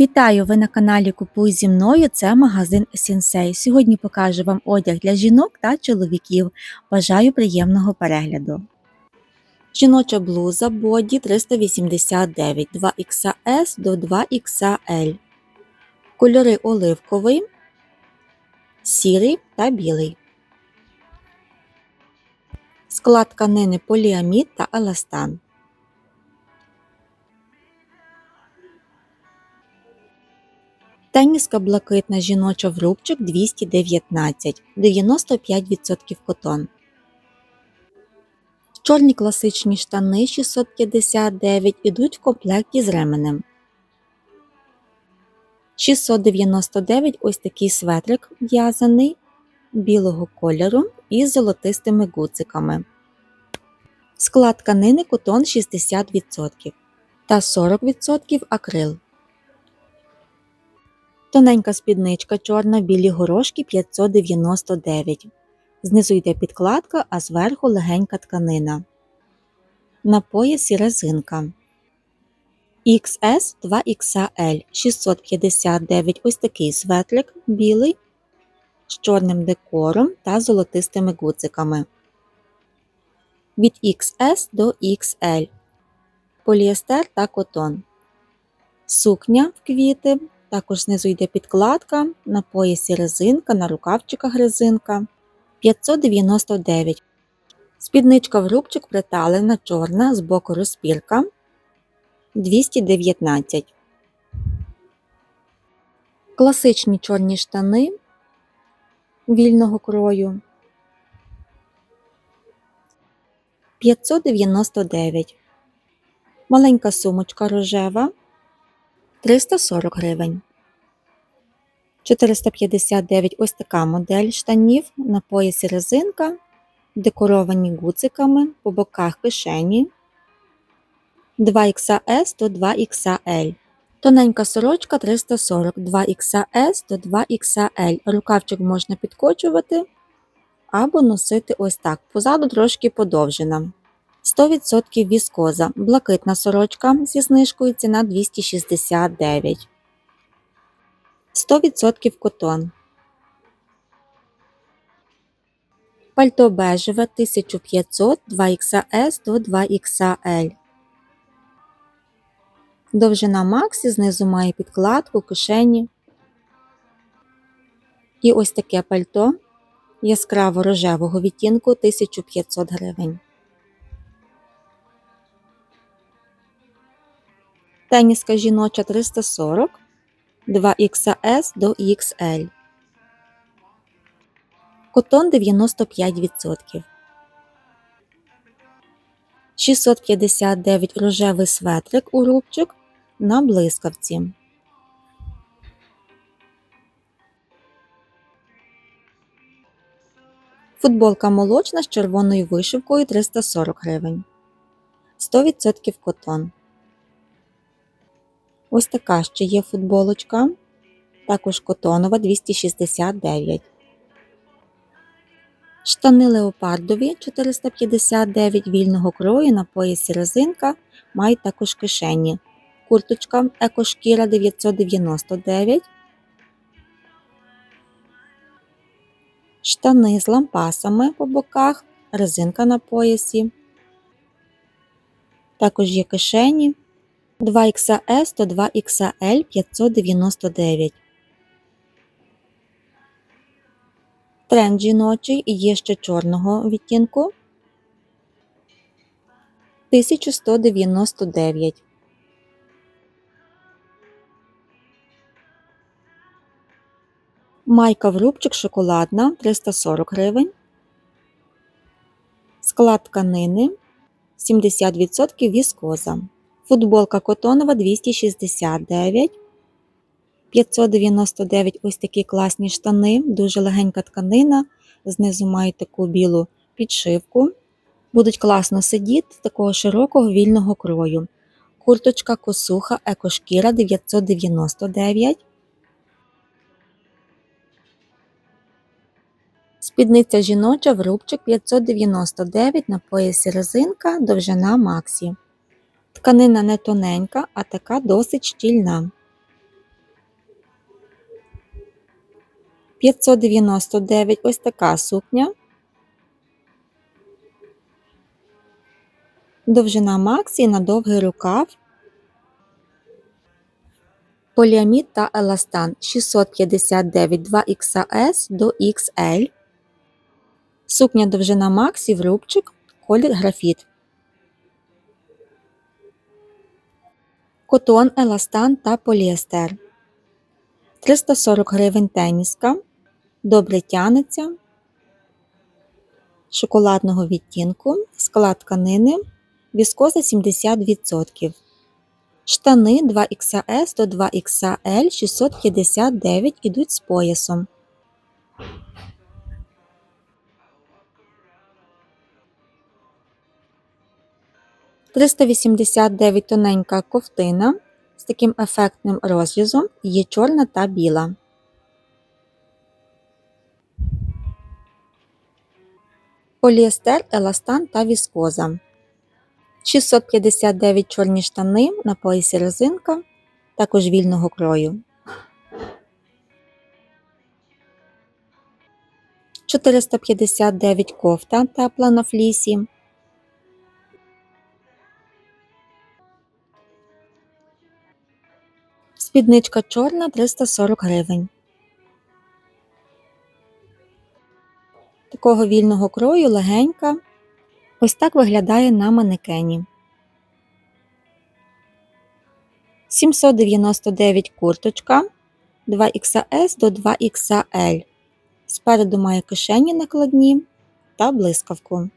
Вітаю! Ви на каналі Купуй зі мною. Це магазин Сінсей. Сьогодні покажу вам одяг для жінок та чоловіків. Бажаю приємного перегляду. Жіноча блуза боді 389 2XS до 2XL. Кольори оливковий, сірий та білий. Склад тканини поліамід та еластан. Теніска блакитна жіноча в рубчик 219, 95% котон. Чорні класичні штани 659 ідуть в комплекті з ременем. 699 ось такий светрик в'язаний білого кольору із золотистими гудзиками. Склад тканини котон 60% та 40% акрил. Тоненька спідничка чорна, білі горошки 599. Знизу йде підкладка, а зверху легенька тканина. На поясі резинка. XS 2XL 659 ось такий светлик білий з чорним декором та золотистими гудзиками. Від XS до XL. Поліестер та котон. Сукня в квіти також знизу йде підкладка, на поясі резинка, на рукавчиках резинка 599. Спідничка в рубчик приталена чорна, з боку розпірка 219. Класичні чорні штани вільного крою 599. Маленька сумочка рожева 340 гривень. 459 ось така модель штанів на поясі резинка, декоровані гуциками, по боках кишені 2XS до 2XL. Тоненька сорочка 340 2XS до 2XL. Рукавчик можна підкочувати або носити ось так. Позаду трошки подовжена. 100% віскоза. Блакитна сорочка зі знижкою ціна 269. 100% котон. Пальто бежеве 1500 2XS до 2XL. Довжина Максі знизу має підкладку, кишені. І ось таке пальто яскраво рожевого відтінку 1500 гривень. Теніска жіноча 340 2XS до XL. Котон 95%. 659 рожевий светрик у рубчик на блискавці. Футболка молочна з червоною вишивкою 340 гривень. 100% котон. Ось така ще є футболочка, також котонова 269. Штани леопардові 459 вільного крою на поясі резинка, мають також кишені. Курточка екошкіра 999. Штани з лампасами по боках, резинка на поясі. Також є кишені 2XS до 2XL 599. Тренд жіночий є ще чорного відтінку 1199. Майка в рубчик шоколадна 340 гривень. Склад тканини 70% віскоза. Футболка котонова 269. 599 ось такі класні штани, дуже легенька тканина. Знизу мають таку білу підшивку. Будуть класно сидіти, такого широкого вільного крою. Курточка косуха екошкіра 999. Спідниця жіноча в рубчик 599 на поясі резинка, довжина Максі. Тканина не тоненька, а така досить щільна. 599 ось така сукня. Довжина максі на довгий рукав. Поліамід та еластан 659 2XS до XL. Сукня довжина максі в рубчик, колір графіт. Котон, еластан та поліестер. 340 гривень теніска. Добре тянеться. Шоколадного відтінку. Склад тканини. Віскоза 70%. Штани 2XS до 2XL 659 ідуть з поясом. Триста вісімдесят дев'ять тоненька ковтина з таким ефектним розрізом є чорна та біла. Поліестер, еластан та віскоза. 659 чорні штани на поясі резинка, також вільного крою. 459 кофта тепла на флісі. Спідничка чорна 340 гривень. Такого вільного крою легенька. Ось так виглядає на манекені. 799 курточка 2XS до 2XL. Спереду має кишені накладні та блискавку.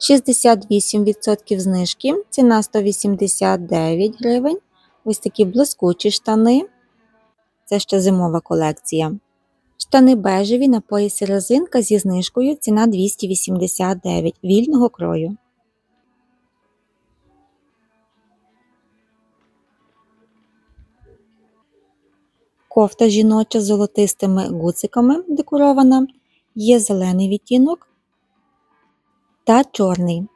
68% знижки, ціна 189 гривень. Ось такі блискучі штани. Це ще зимова колекція. Штани бежеві на поясі резинка зі знижкою ціна 289 вільного крою. Кофта жіноча з золотистими гуциками декорована. Є зелений відтінок та чорний.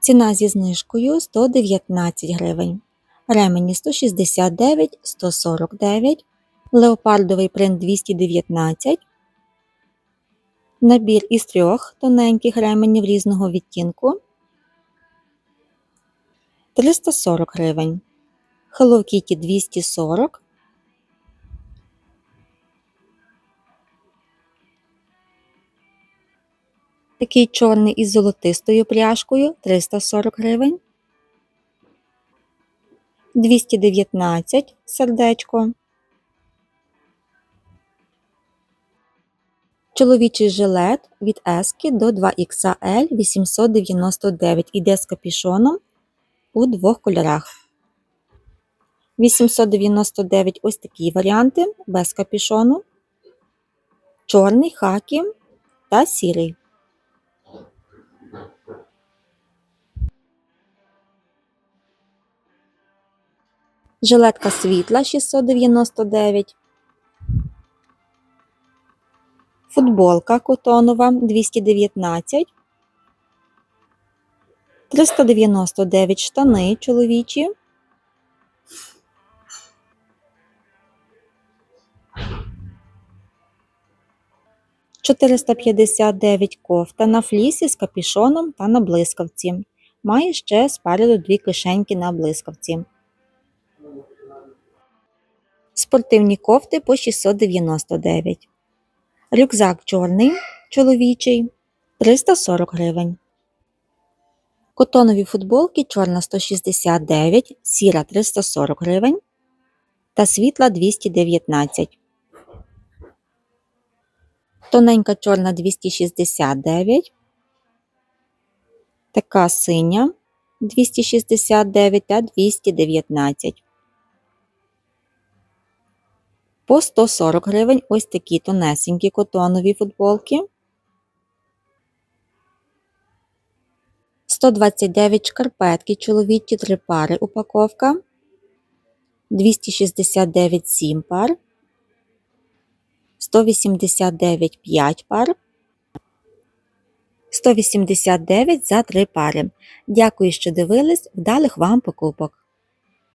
Ціна зі знижкою 119 гривень. Ремені 169, 149, леопардовий принт 219, набір із трьох тоненьких ременів різного відтінку 340 гривень. Hello Kitty 240 Такий чорний із золотистою пряжкою 340 гривень. 219 сердечко. Чоловічий жилет від Ески до 2XL 899 іде з капішоном у двох кольорах. 899 ось такі варіанти без капішону, чорний, хакі та сірий. Жилетка світла 699. Футболка котонова 219. 399 штани чоловічі. Чотириста кофта на флісі з капішоном та на блискавці. Має ще спереду дві кишеньки на блискавці. Спортивні кофти по 699. Рюкзак чорний чоловічий 340 гривень. Котонові футболки чорна 169, сіра 340 гривень та світла 219. Тоненька чорна 269. Така синя 269 та 219. По 140 гривень ось такі тонесенькі котонові футболки. 129 шкарпетки чоловічі 3 пари упаковка. 269 7 пар. 189 5 пар. 189 за 3 пари. Дякую, що дивились. Вдалих вам покупок!